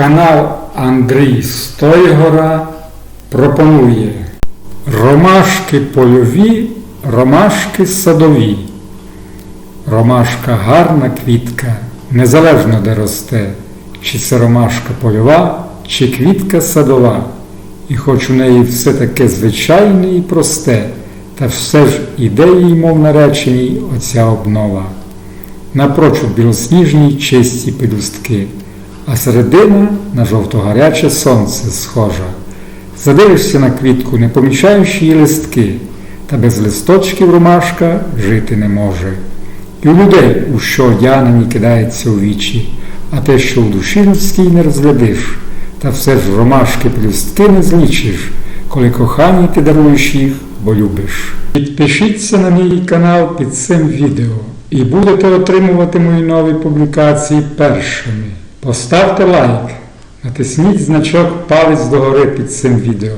Канал Андрій Стойгора пропонує Ромашки польові, ромашки садові. Ромашка гарна квітка, незалежно де росте, чи це ромашка польова, чи квітка садова. І хоч у неї все таке звичайне і просте, та все ж іде їй, мов нареченій, оця обнова. Напрочуд білосніжні чисті пелюстки, а середина на жовто-гаряче сонце схожа. Задивишся на квітку, не помічаючи її листки, та без листочків ромашка жити не може. І у людей, у що одягнені кидається у вічі, а те, що в душі людській не розглядиш, та все ж ромашки плюстки не злічиш, коли кохані ти даруєш їх, бо любиш. Підпишіться на мій канал під цим відео і будете отримувати мої нові публікації першими. Поставте лайк, натисніть значок палець догори під цим відео.